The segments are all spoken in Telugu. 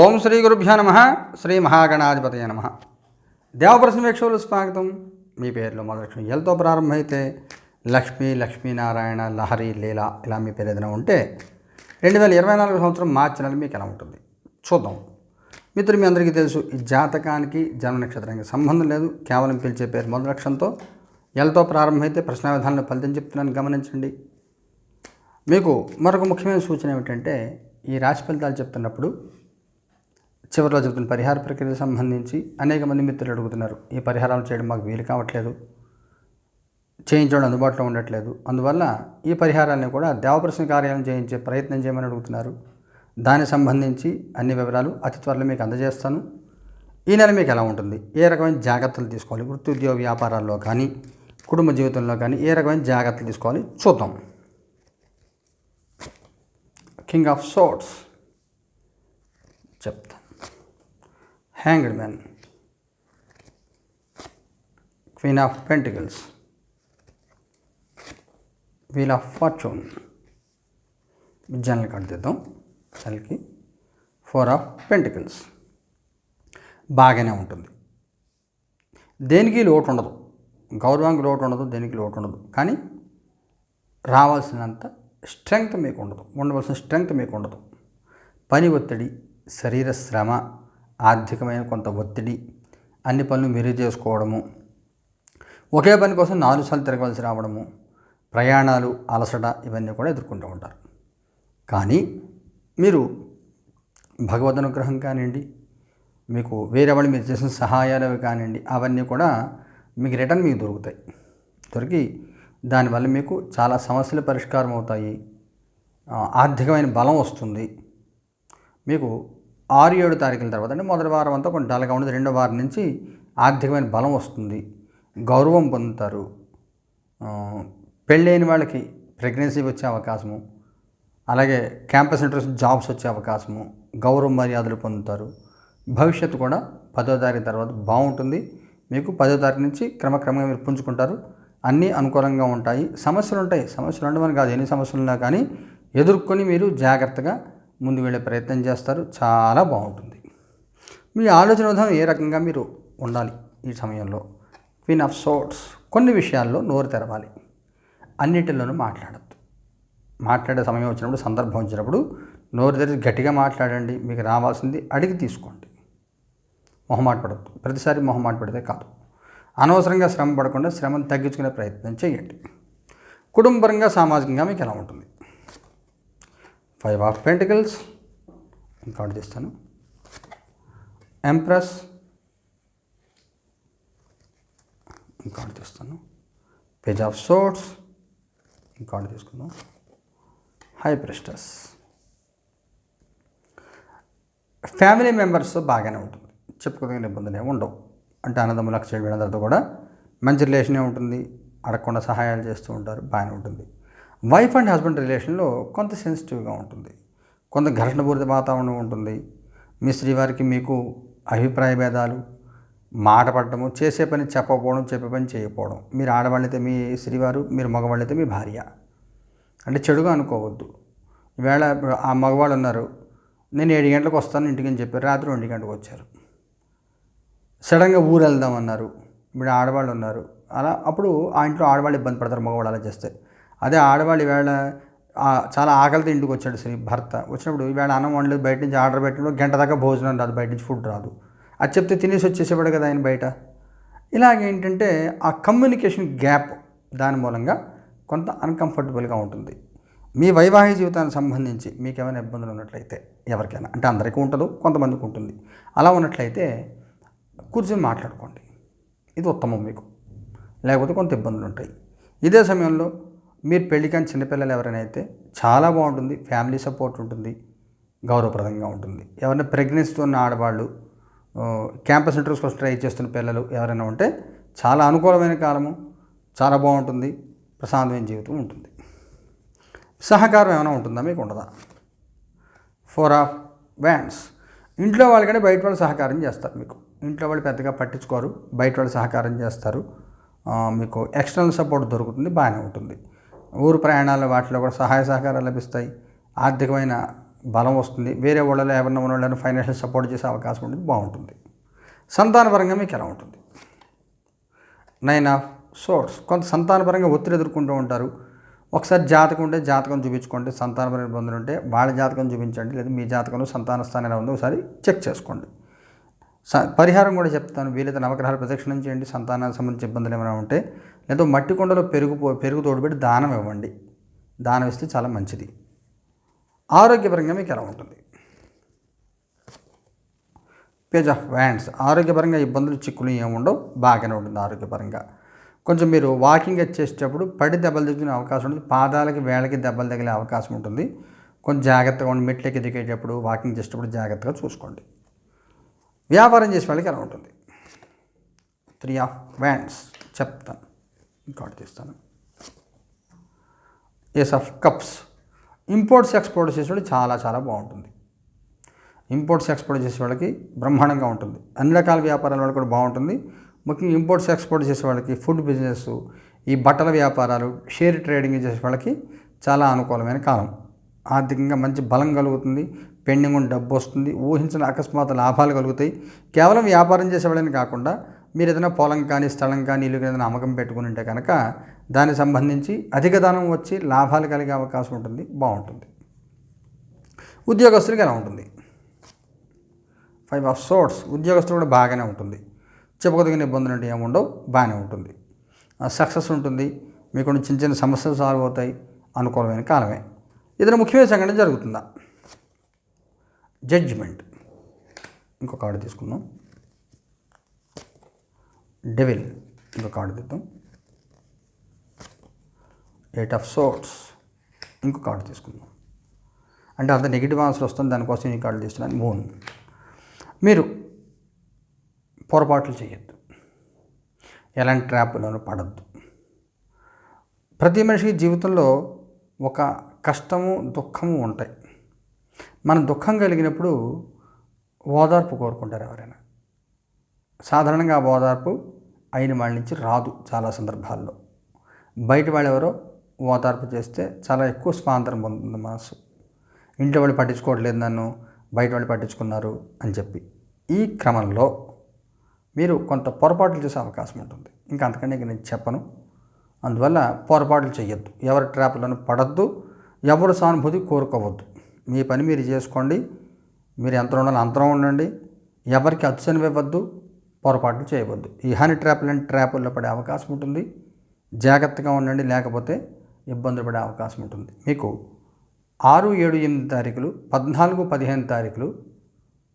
ఓం శ్రీ గురుభ్యో నమ. శ్రీ మహాగణాధిపతయ నమ. దేవప్రశ్న వీక్షకులు స్వాగతం. మీ పేర్లో మొదలక్షణం ఎల్తో ప్రారంభమైతే లక్ష్మి లక్ష్మీనారాయణ లహరి లీల ఇలా మీ పేరు ఏదైనా ఉంటే రెండు వేల ఇరవై నాలుగు సంవత్సరం మార్చి నెల మీకు ఎలా ఉంటుంది? చూద్దాం. మిత్రులు మీ అందరికీ తెలుసు ఈ జాతకానికి జన్మ నక్షత్రానికి సంబంధం లేదు. కేవలం పిలిచే పేరు మొదలక్షణంతో ఎల్తో ప్రారంభమైతే ప్రశ్న విధానంలో ఫలితం చెప్తున్నాను గమనించండి. మీకు మరొక ముఖ్యమైన సూచన ఏమిటంటే ఈ రాశి ఫలితాలు చెప్తున్నప్పుడు చివరిలో చెబుతున్న పరిహార ప్రక్రియకు సంబంధించి అనేక మంది మిత్రులు అడుగుతున్నారు. ఈ పరిహారాలు చేయడం మాకు వీలు కావట్లేదు. చేయించడం అందుబాటులో ఉండట్లేదు. అందువల్ల ఈ పరిహారాలను కూడా దేవప్రశ్న కార్యాలయం చేయించే ప్రయత్నం చేయమని అడుగుతున్నారు. దానికి సంబంధించి అన్ని వివరాలు అతి త్వరలో మీకు అందజేస్తాను. ఈ నెల మీకు ఎలా ఉంటుంది? ఏ రకమైన జాగ్రత్తలు తీసుకోవాలి? వృత్తి ఉద్యోగ వ్యాపారాల్లో కానీ కుటుంబ జీవితంలో కానీ ఏ రకమైన జాగ్రత్తలు తీసుకోవాలి? చూద్దాం. కింగ్ ఆఫ్ సోట్స్ చెప్తాను. Hanged man queen of pentacles wheel of fortune general card తీద్దాం. దానికి ఫోర్ ఆఫ్ పెంటికల్స్ బాగానే ఉంటుంది. దేనికి లోటు ఉండదు. గౌరవానికి లోటు ఉండదు దేనికి లోటు ఉండదు. కానీ రావాల్సినంత స్ట్రెంగ్త్ మీకు ఉండదు. ఉండవలసిన స్ట్రెంగ్త్ మీకు ఉండదు. పని ఒత్తిడి శరీర శ్రమ ఆర్థికమైన కొంత ఒత్తిడి అన్ని పనులు మీరే చేసుకోవడము ఒకే పని కోసం నాలుగు సార్లు తిరగవలసి రావడము ప్రయాణాలు అలసట ఇవన్నీ కూడా ఎదుర్కొంటూ ఉంటారు. కానీ మీరు భగవద్ అనుగ్రహం కానివ్వండి మీకు వేరే వాళ్ళు మీరు చేసిన సహాయాలు అవి కానివ్వండి అవన్నీ కూడా మీకు రిటర్న్ మీకు దొరుకుతాయి. దొరికి దానివల్ల మీకు చాలా సమస్యలు పరిష్కారం అవుతాయి. ఆర్థికమైన బలం వస్తుంది. మీకు ఆరు ఏడు తారీఖుల తర్వాత అంటే మొదటి వారం అంతా కొంచెం డల్గా ఉండదు. రెండో వారం నుంచి ఆర్థికమైన బలం వస్తుంది. గౌరవం పొందుతారు. పెళ్ళైన వాళ్ళకి ప్రెగ్నెన్సీ వచ్చే అవకాశము అలాగే క్యాంపస్ ఇంటర్వ్యూస్ జాబ్స్ వచ్చే అవకాశము గౌరవ మర్యాదలు పొందుతారు. భవిష్యత్తు కూడా పదో తారీఖు తర్వాత బాగుంటుంది. మీకు పదో తారీఖు నుంచి క్రమక్రమంగా మీరు పుంజుకుంటారు. అన్నీ అనుకూలంగా ఉంటాయి. సమస్యలు ఉంటాయి. సమస్యలు ఉండమని కాదు. ఎన్ని సమస్యలు ఉన్నా కానీ ఎదుర్కొని మీరు జాగ్రత్తగా ముందు వెళ్ళే ప్రయత్నం చేస్తారు. చాలా బాగుంటుంది. మీ ఆలోచన విధానం ఏ రకంగా మీరు ఉండాలి ఈ సమయంలో? క్వీన్ ఆఫ్ సోట్స్ కొన్ని విషయాల్లో నోరు తెరవాలి. అన్నిటిలోనూ మాట్లాడద్దు. మాట్లాడే సమయం వచ్చినప్పుడు సందర్భం వచ్చినప్పుడు నోరు తెరిచి గట్టిగా మాట్లాడండి. మీకు రావాల్సింది అడిగి తీసుకోండి. మొహమాట పడద్దు. ప్రతిసారి మొహమాట పడితే కాదు. అనవసరంగా శ్రమ పడకుండా శ్రమను తగ్గించుకునే ప్రయత్నం చేయండి. కుటుంబపరంగా సామాజికంగా మీకు ఎలా ఉంటుంది? ఫైవ్ ఆఫ్ పెంటికల్స్ కార్డు తీస్తాను ఎంప్రెస్ కార్డు తీస్తాను పేజ్ ఆఫ్ సోట్స్ కార్డు తీసుకుందాం హై ప్రెస్టస్ ఫ్యామిలీ మెంబర్స్ బాగానే ఉంటుంది. చెప్పుకోదగిన ఇబ్బందులు ఏమి ఉండవు. అంటే అన్నదమ్ములకు చేయడం కూడా మంచి రిలేషనే ఉంటుంది. అడగకుండా సహాయాలు చేస్తూ ఉంటారు. బాగానే ఉంటుంది. వైఫ్ అండ్ హస్బెండ్ రిలేషన్లో కొంత సెన్సిటివ్గా ఉంటుంది. కొంత ఘర్షణపూరిత వాతావరణం ఉంటుంది. మీ శ్రీవారికి మీకు అభిప్రాయ భేదాలు మాట పడటము చేసే పని చెప్పకపోవడం చెప్పే పని చేయకపోవడం. మీరు ఆడవాళ్ళైతే మీ శ్రీవారు మీరు మగవాళ్ళైతే మీ భార్య. అంటే చెడుగా అనుకోవద్దు. ఈవేళ ఆ మగవాళ్ళు ఉన్నారు. నేను ఏడు గంటలకు వస్తాను ఇంటికి అని చెప్పారు. రాత్రి రెండు గంటలకు వచ్చారు. సడన్గా ఊరు వెళ్దాం అన్నారు. ఇప్పుడు ఆడవాళ్ళు ఉన్నారు. అలా అప్పుడు ఆ ఇంట్లో ఆడవాళ్ళు ఇబ్బంది పడతారు మగవాళ్ళు అలా చేస్తే. అదే ఆడవాళ్ళు ఈవేళ చాలా ఆకలితో ఇంటికి వచ్చాడు శ్రీ భర్త. వచ్చినప్పుడు ఈవేళ అన్నం వండలేదు బయట నుంచి ఆర్డర్ పెట్టినప్పుడు గంట దాకా భోజనం రాదు బయట నుంచి ఫుడ్ రాదు. అది చెప్తే తినేసి వచ్చేసేవాడు కదా ఆయన బయట. ఇలాగేంటంటే ఆ కమ్యూనికేషన్ గ్యాప్ దాని మూలంగా కొంత అన్కంఫర్టబుల్గా ఉంటుంది. మీ వైవాహిక జీవితానికి సంబంధించి మీకు ఏమైనా ఇబ్బందులు ఉన్నట్లయితే ఎవరికైనా అంటే అందరికీ ఉండదు కొంతమందికి ఉంటుంది. అలా ఉన్నట్లయితే కూర్చొని మాట్లాడుకోండి. ఇది ఉత్తమం మీకు. లేకపోతే కొంత ఇబ్బందులు ఉంటాయి. ఇదే సమయంలో మీరు పెళ్ళి కానీ చిన్నపిల్లలు ఎవరైనా అయితే చాలా బాగుంటుంది ఫ్యామిలీ సపోర్ట్ ఉంటుంది గౌరవప్రదంగా ఉంటుంది. ఎవరైనా ప్రెగ్నెన్సీతో ఉన్న ఆడవాళ్ళు క్యాంపస్ ఇంటర్వ్యూస్ కోసం ట్రై చేస్తున్న పిల్లలు ఎవరైనా ఉంటే చాలా అనుకూలమైన కాలము చాలా బాగుంటుంది ప్రశాంతమైన జీవితం ఉంటుంది. సహకారం ఏమైనా ఉంటుందా మీకు ఉండదా? ఫోర్ ఆఫ్ వ్యాండ్స్ ఇంట్లో వాళ్ళకంటే బయట వాళ్ళు సహకారం చేస్తారు మీకు. ఇంట్లో వాళ్ళు పెద్దగా పట్టించుకోరు బయట వాళ్ళు సహకారం చేస్తారు. మీకు ఎక్స్టర్నల్ సపోర్ట్ దొరుకుతుంది బాగానే ఉంటుంది. ఊరు ప్రయాణాలు వాటిలో కూడా సహాయ సహకారాలు లభిస్తాయి. ఆర్థికమైన బలం వస్తుంది. వేరే వాళ్ళలో ఎవరిన ఉన్న వాళ్ళని ఫైనాన్షియల్ సపోర్ట్ చేసే అవకాశం ఉంటుంది. బాగుంటుంది. సంతానపరంగా మీకు ఎలా ఉంటుంది? నైన్ ఆఫ్ సోర్స్ కొంత సంతానపరంగా ఒత్తిడి ఎదుర్కొంటూ ఉంటారు. ఒకసారి జాతకం ఉంటే జాతకం చూపించుకోండి. సంతానపరమైన ఇబ్బందులు ఉంటే వాళ్ళ జాతకం చూపించండి. లేదా మీ జాతకంలో సంతాన స్థానం ఎలా ఉందో ఒకసారి చెక్ చేసుకోండి. పరిహారం కూడా చెప్తాను. వీలైతే నవగ్రహాలు ప్రదక్షిణం చేయండి సంతానానికి సంబంధించి ఇబ్బందులు ఏమైనా ఉంటే లేదా మట్టి కొండలో పెరుగు పో- పెరుగు తోడుపెట్టి దానం ఇవ్వండి. దానం ఇస్తే చాలా మంచిది. ఆరోగ్యపరంగా మీకు ఎలా ఉంటుంది? పేజ్ ఆఫ్ వ్యాండ్స్ ఆరోగ్యపరంగా ఇబ్బందులు చిక్కులు ఏముండవు బాగానే ఉంటుంది ఆరోగ్యపరంగా. కొంచెం మీరు వాకింగ్ చేసేటప్పుడు పడి దెబ్బలు తగిలిన అవకాశం ఉంటుంది. పాదాలకి వేళకి దెబ్బలు తగిలే అవకాశం ఉంటుంది. కొంచెం జాగ్రత్తగా ఉండి మెట్లకి దిగేటప్పుడు వాకింగ్ చేసేటప్పుడు జాగ్రత్తగా చూసుకోండి. వ్యాపారం చేసే వాళ్ళకి ఎలా ఉంటుంది. త్రీ ఆఫ్ వ్యాండ్స్ చెప్తాను. రికార్డ్ చేస్తాను ace of cups imports export చేసేవాడు చాలా చాలా బాగుంటుంది. ఇంపోర్ట్స్ ఎక్స్పోర్ట్ చేసే వాళ్ళకి బ్రహ్మాండంగా ఉంటుంది. అన్ని రకాల వ్యాపారాల వాళ్ళకి కూడా బాగుంటుంది. ముఖ్యంగా ఇంపోర్ట్స్ ఎక్స్పోర్ట్ చేసే వాళ్ళకి ఫుడ్ బిజినెస్ ఈ బట్టల వ్యాపారాలు షేర్ ట్రేడింగ్ చేసే వాళ్ళకి చాలా అనుకూలమైన కాలం. ఆర్థికంగా మంచి బలం కలుగుతుంది. పెండింగ్ ఉన్న డబ్బు వస్తుంది. ఊహించిన అకస్మాత్ లాభాలు కలుగుతాయి. కేవలం వ్యాపారం చేసేవాళ్ళని కాకుండా మీరు ఏదైనా పొలం కానీ స్థలం కానీ ఇల్లు ఏదైనా అమ్మకం పెట్టుకుని ఉంటే కనుక దానికి సంబంధించి అధిక ధనం వచ్చి లాభాలు కలిగే అవకాశం ఉంటుంది. బాగుంటుంది. ఉద్యోగస్తులకి ఎలా ఉంటుంది? ఫైవ్ ఆఫ్ సోర్ట్స్ ఉద్యోగస్తులు కూడా బాగానే ఉంటుంది. చెప్పుకోదగిన ఇబ్బందులు అంటే ఏముండవు బాగానే ఉంటుంది. సక్సెస్ ఉంటుంది. మీకు చిన్న చిన్న సమస్యలు సాల్వ్ అవుతాయి. అనుకూలమైన కాలమే. ఏదైనా ముఖ్యమైన సంఘటన జరుగుతుందా? జడ్జిమెంట్. ఇంకో కార్డు తీసుకుందాం. డెవిల్ ఇంకో కార్డు తీద్దాం. ఎయిట్ ఆఫ్ సోర్ట్స్ ఇంకో కార్డు తీసుకుందాం. అంటే అంత నెగిటివ్ ఆన్సర్ వస్తుంది దానికోసం ఈ కార్డు తీస్తున్నాను. మూన్ మీరు పొరపాట్లు చేయొద్దు. ఎలాంటి ట్రాప్లను పడద్దు. ప్రతి మనిషికి జీవితంలో ఒక కష్టము దుఃఖము ఉంటాయి. మనం దుఃఖం కలిగినప్పుడు ఓదార్పు కోరుకుంటారు ఎవరైనా. సాధారణంగా ఆ ఓదార్పు అయిన వాళ్ళ నుంచి రాదు చాలా సందర్భాల్లో. బయట వాళ్ళు ఎవరో ఓదార్పు చేస్తే చాలా ఎక్కువ స్పాంతరం పొందుతుంది మనసు. ఇంట్లో వాళ్ళు పట్టించుకోవట్లేదు నన్ను బయట వాళ్ళు పట్టించుకున్నారు అని చెప్పి. ఈ క్రమంలో మీరు కొంత పొరపాట్లు చేసే అవకాశం ఉంటుంది. ఇంకా అంతకంటే ఇంక నేను చెప్పను. అందువల్ల పొరపాట్లు చేయొద్దు ఎవరి ట్రాప్లను పడద్దు. ఎవరు సానుభూతి కోరుకోవద్దు. మీ పని మీరు చేసుకోండి. మీరు ఎంత ఉండాలి అంతరం ఉండండి. ఎవరికి అచ్చనివ్వద్దు ఇవ్వద్దు పొరపాట్లు చేయవద్దు. ఈ హనీ ట్రాప్ లాంటి ట్రాపుల్లో పడే అవకాశం ఉంటుంది. జాగ్రత్తగా ఉండండి లేకపోతే ఇబ్బందులు పడే అవకాశం ఉంటుంది. మీకు ఆరు ఏడు ఎనిమిది తారీఖులు పద్నాలుగు పదిహేను తారీఖులు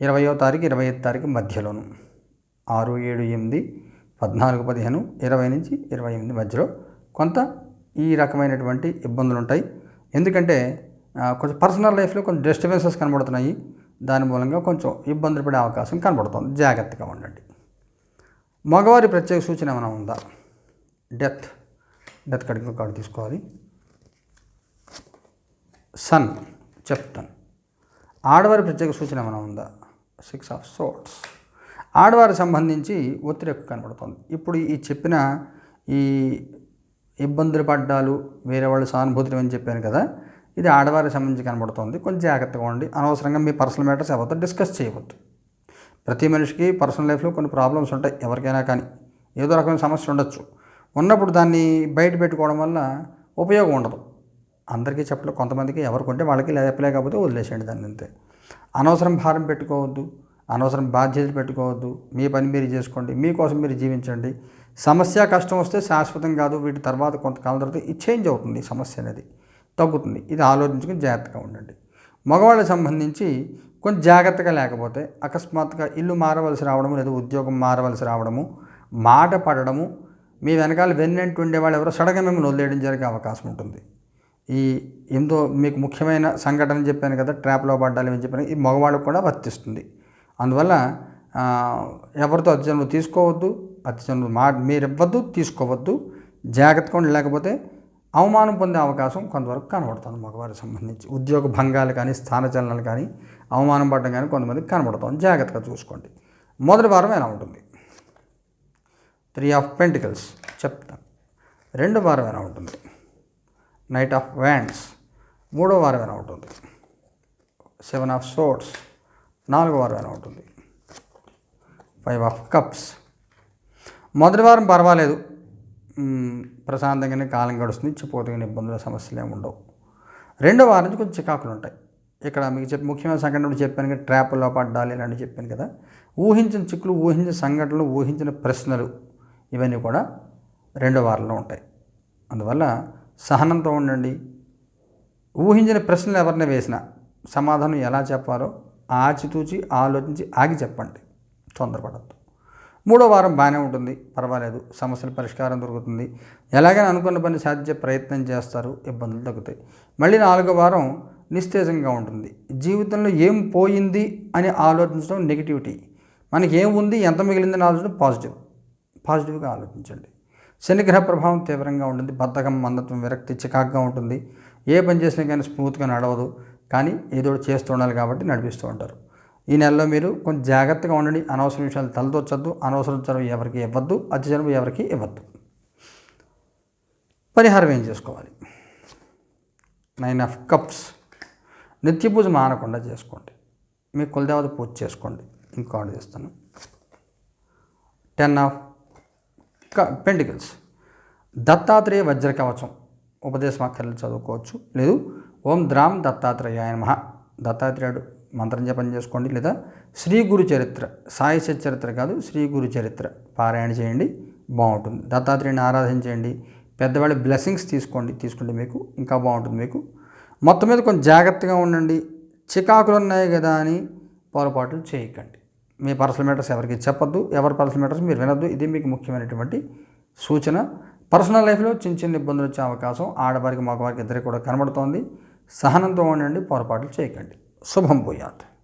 ఇరవయో తారీఖు ఇరవై ఐదు తారీఖు మధ్యలోను. ఆరు ఏడు ఎనిమిది పద్నాలుగు పదిహేను ఇరవై నుంచి ఇరవై ఎనిమిది మధ్యలో కొంత ఈ రకమైనటువంటి ఇబ్బందులు ఉంటాయి. ఎందుకంటే కొంచెం పర్సనల్ లైఫ్లో కొంచెం డిస్టర్బెన్సెస్ కనబడుతున్నాయి. దాని మూలంగా కొంచెం ఇబ్బందులు పడే అవకాశం కనబడుతుంది. జాగ్రత్తగా ఉండండి. మగవారి ప్రత్యేక సూచన ఏమైనా ఉందా? డెత్. డెత్ కడిగి కార్డు తీసుకోవాలి. సన్. చెప్తాను. ఆడవారి ప్రత్యేక సూచన ఏమైనా ఉందా? సిక్స్ ఆఫ్ సోట్స్ ఆడవారికి సంబంధించి ఒత్తిడి ఎక్కువ కనబడుతుంది. ఇప్పుడు ఈ చెప్పిన ఈ ఇబ్బందులు పడ్డాలు వేరే వాళ్ళు సానుభూతులు అని చెప్పాను కదా ఇది ఆడవారికి సంబంధించి కనబడుతుంది. కొంచెం జాగ్రత్తగా ఉండి అనవసరంగా మీ పర్సనల్ మ్యాటర్స్ ఎవరితో డిస్కస్ చేయవద్దు. ప్రతి మనిషికి పర్సనల్ లైఫ్లో కొన్ని ప్రాబ్లమ్స్ ఉంటాయి ఎవరికైనా కానీ. ఏదో రకమైన సమస్య ఉండొచ్చు. ఉన్నప్పుడు దాన్ని బయట పెట్టుకోవడం వల్ల ఉపయోగం ఉండదు. అందరికీ చెప్పలేదు కొంతమందికి ఎవరికుంటే వాళ్ళకి లేపలే కాకపోతే వదిలేసేయండి దాన్ని అంతే. అనవసరం భారం పెట్టుకోవద్దు అనవసరం బాధ్యతలు పెట్టుకోవద్దు. మీ పని మీరు చేసుకోండి మీకోసం మీరు జీవించండి. సమస్య కష్టం వస్తే శాశ్వతం కాదు వీటి తర్వాత కొంతకాలం తర్వాత ఇది చేంజ్ అవుతుంది సమస్య అనేది. తగ్గుతుంది. ఇది ఆలోచించుకుని జాగ్రత్తగా ఉండండి. మగవాళ్ళకి సంబంధించి కొంచెం జాగ్రత్తగా లేకపోతే అకస్మాత్తుగా ఇల్లు మారవలసి రావడము లేదా ఉద్యోగం మారవలసి రావడము మాట పడడము మీ వెనకాల వెన్నెంటు ఉండేవాళ్ళు ఎవరో సడగ మిమ్మల్ని వదిలేయడం జరిగే అవకాశం ఉంటుంది. ఈ ఎంతో మీకు ముఖ్యమైన సంఘటన చెప్పాను కదా ట్రాప్లో పడ్డాలి అని చెప్పాను ఈ మగవాళ్ళకు కూడా వర్తిస్తుంది. అందువల్ల ఎవరితో అతిజనులు తీసుకోవద్దు అతిజనులు మా మీరు ఇవ్వద్దు తీసుకోవద్దు జాగ్రత్తగా ఉండి లేకపోతే అవమానం పొందే అవకాశం కొంతవరకు కనబడుతుంది మగవారికి సంబంధించి. ఉద్యోగ భంగాలు కానీ స్థానచలనాలు కానీ అవమానం పడడం కానీ కొంతమందికి కనబడుతుంది జాగ్రత్తగా చూసుకోండి. మొదటి వారం ఎలా ఉంటుంది? త్రీ ఆఫ్ పెంటికల్స్ చెప్తాను రెండు వారం ఎలా ఉంటుంది? నైట్ ఆఫ్ వ్యాండ్స్ మూడో వారం ఎలా ఉంటుంది? సెవెన్ ఆఫ్ సోర్ట్స్ నాలుగో వారం ఎలా ఉంటుంది? ఫైవ్ ఆఫ్ కప్స్ మొదటి వారం పర్వాలేదు. ప్రశాంతంగానే కాలం గడుస్తుంది ఇచ్చిపోతగిన ఇబ్బందులు సమస్యలు ఏమి ఉండవు. రెండో వారం నుంచి కొంచెం చికాకులు ఉంటాయి. ఇక్కడ మీకు చెప్పి ముఖ్యమైన సంఘటన చెప్పాను కదా ట్రాపుల్లో పడ్డాలి ఇలాంటివి చెప్పాను కదా ఊహించిన చిక్కులు ఊహించిన సంఘటనలు ఊహించిన ప్రశ్నలు ఇవన్నీ కూడా రెండో వారంలో ఉంటాయి. అందువల్ల సహనంతో ఉండండి. ఊహించిన ప్రశ్నలు ఎవరిని వేసినా సమాధానం ఎలా చెప్పాలో ఆచితూచి ఆలోచించి ఆగి చెప్పండి. తొందరపడద్దు. మూడో వారం బాగానే ఉంటుంది. పర్వాలేదు. సమస్యల పరిష్కారం దొరుకుతుంది. ఎలాగైనా అనుకున్న పని సాధ్య ప్రయత్నం చేస్తారు. ఇబ్బందులు తగ్గుతాయి. మళ్ళీ నాలుగో వారం నిస్తేజంగా ఉంటుంది. జీవితంలో ఏం పోయింది అని ఆలోచించడం నెగిటివిటీ మనకి ఏం ఉంది ఎంత మిగిలిందని ఆలోచించడం పాజిటివ్ పాజిటివ్గా ఆలోచించండి. శనిగ్రహ ప్రభావం తీవ్రంగా ఉంటుంది. బద్ధకం మందత్వం విరక్తి చికాగ్గా ఉంటుంది. ఏ పని చేసినా కానీ స్మూత్గా నడవదు. కానీ ఏదో చేస్తూ ఉండాలి కాబట్టి నడిపిస్తూ ఉంటారు. ఈ నెలలో మీరు కొంచెం జాగ్రత్తగా ఉండండి. అనవసర విషయాలు తలదొచ్చద్దు అనవసర చదువు ఎవరికి ఇవ్వద్దు. అతి చదువు ఎవరికి ఇవ్వద్దు. పరిహారం ఏం చేసుకోవాలి? Nine of cups. నిత్య పూజ మానకుండా చేసుకోండి. మీ కులదేవత పూజ చేసుకోండి. ఇంకో ఆర్డర్ చేస్తాను. Ten of pentacles. దత్తాత్రేయ వజ్ర కవచం. ఉపదేశం అక్కర్లు చదువుకోవచ్చు. లేదు ఓం ద్రామ్ ఆయన మహా దత్తాత్రేయుడు మంత్రం జపం చేసుకోండి లేదా శ్రీ గురు చరిత్ర సాయి చరిత్ర కాదు శ్రీ గురు చరిత్ర. పారాయణ చేయండి బాగుంటుంది. దత్తాత్రేయుని ఆరాధించండి పెద్దవాళ్ళ బ్లెస్సింగ్స్ తీసుకోండి తీసుకుంటే మీకు ఇంకా బాగుంటుంది మీకు. మొత్తం మీద కొంచెం జాగ్రత్తగా ఉండండి. చికాకులు ఉన్నాయి కదా అని పొరపాట్లు చేయకండి. మీ పర్సనల్ మ్యాటర్స్ ఎవరికి చెప్పొద్దు ఎవరి పర్సనల్ మ్యాటర్స్ మీరు వినొద్దు. ఇది మీకు ముఖ్యమైనటువంటి సూచన. పర్సనల్ లైఫ్లో చిన్న చిన్న ఇబ్బందులు వచ్చే అవకాశం ఆడవారికి మగవారికి ఇద్దరికి కూడా కనబడుతోంది. సహనంతో ఉండండి పొరపాట్లు చేయకండి. शुभम हो जाता है।